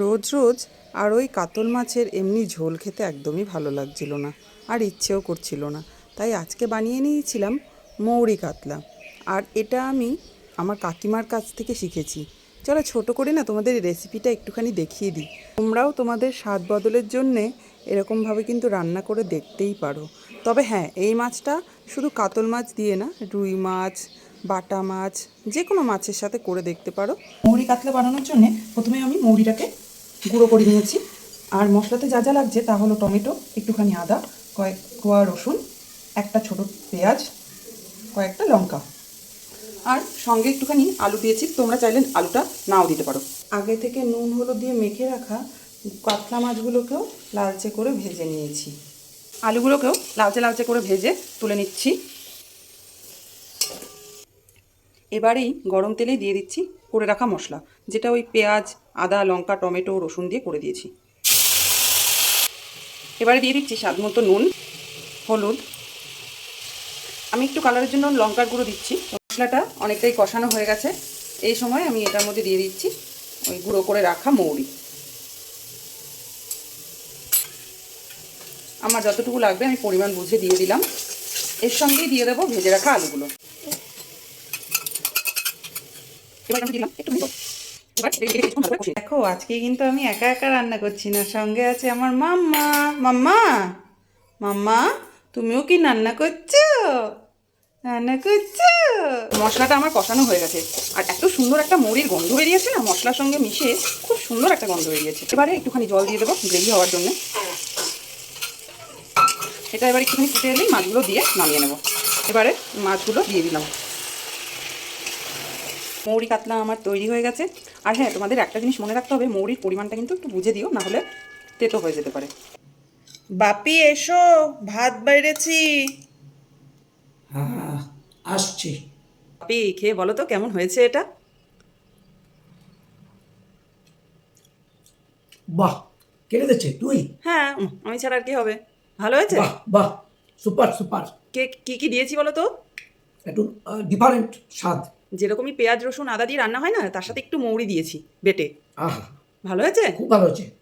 রোজ রোজ আর ওই কাতল মাছের এমনি ঝোল খেতে একদমই ভালো লাগছিল না আর ইচ্ছেও করছিল না। তাই আজকে বানিয়ে নিয়েছিলাম মৌরি কাতলা। আর এটা আমি আমার কাকিমার কাছ থেকে শিখেছি। চলো ছোট করে না তোমাদের রেসিপিটা একটুখানি দেখিয়ে দিই। তোমরাও তোমাদের স্বাদ বদলের জন্যে এরকমভাবে কিন্তু রান্না করে দেখতেই পারো। তবে হ্যাঁ এই মাছটা শুধু কাতল মাছ দিয়ে না, রুই মাছ, বাটা মাছ যে কোনো মাছের সাথে করে দেখতে পারো। মৌরি কাতলা বানানোর জন্য প্রথমে আমি মৌরিটাকে গুঁড়ো করে নিয়েছি। আর মশলাতে যা যা লাগছে তা হলো টমেটো, একটুখানি আদা, কয়েক কোয়া রসুন, একটা ছোট পেঁয়াজ, কয়েকটা লঙ্কা। আর সঙ্গে একটুখানি আলু দিয়েছি। তোমরা চাইলে আলুটা নাও দিতে পারো। আগে থেকে নুন হলুদ দিয়ে মেখে রাখা কাতলা মাছগুলোকেও লালচে করে ভেজে নিয়েছি। আলুগুলোকেও লালচে লালচে করে ভেজে তুলে নিচ্ছি। এবারেই গরম তেলে দিয়ে দিচ্ছি করে রাখা মশলা, যেটা ওই পেঁয়াজ, আদা, লঙ্কা, টমেটো, রসুন দিয়ে করে দিয়েছি। এবারে দিয়ে দিচ্ছি স্বাদ মতো নুন, হলুদ। আমি একটু কালারের জন্য লঙ্কার গুঁড়ো দিচ্ছি। মশলাটা অনেকটাই কষানো হয়ে গেছে। এই সময় আমি এটার মধ্যে দিয়ে দিচ্ছি ওই গুঁড়ো করে রাখা মৌরি। আমার যতটুকু লাগবে আমি পরিমাণ বুঝে দিয়ে দিলাম। এর সঙ্গেই দিয়ে দেবো ভেজে রাখা আলুগুলো। এবার আমি দিলাম একটু দেখো আজকে কিন্তু আমি একা একা রান্না করছি না সঙ্গে আছে আমার মাম্মা। মাম্মা মাম্মা তুমিও কি রান্না করছ? রান্না করছ? মশলাটা আমার কষানো হয়ে গেছে। আর এত সুন্দর একটা মুড়ির গন্ধ বেরিয়েছে না মশলার সঙ্গে মিশে খুব সুন্দর একটা গন্ধ বেরিয়েছে। এবারে একটুখানি জল দিয়ে দেবো গ্রেভি হওয়ার জন্য। এটা এবার একটুখানি ফুটে এলেই মাছগুলো দিয়ে নামিয়ে নেব। এবারে মাছগুলো দিয়ে দিলাম। মৌরি কাতলা আমার তৈরি হয়ে গেছে। আর হ্যাঁ তোমাদের একটা জিনিস মনে রাখতে হবে মৌরির পরিমাণটা কিন্তু একটু বুঝে দিও না হলে তেতো হয়ে যেতে পারে। বাপি এসো ভাত বাইরেছি। হ্যাঁ আসছি। বাপি খেয়ে বলো তো কেমন হয়েছে এটা? বাহ কে রেঁধেছে তুই? হ্যাঁ আমি ছাড়া আর কি হবে। ভালো হয়েছে? বাহ বাহ সুপার সুপার। কে কি কি দিয়েছি বলো তো? একটু ডিফারেন্ট স্বাদ। যেরকমই পেঁয়াজ রসুন আদা দিয়ে রান্না হয় না তার সাথে একটু মৌরি দিয়েছি বেটে। ভালো হয়েছে? খুব ভালো হয়েছে।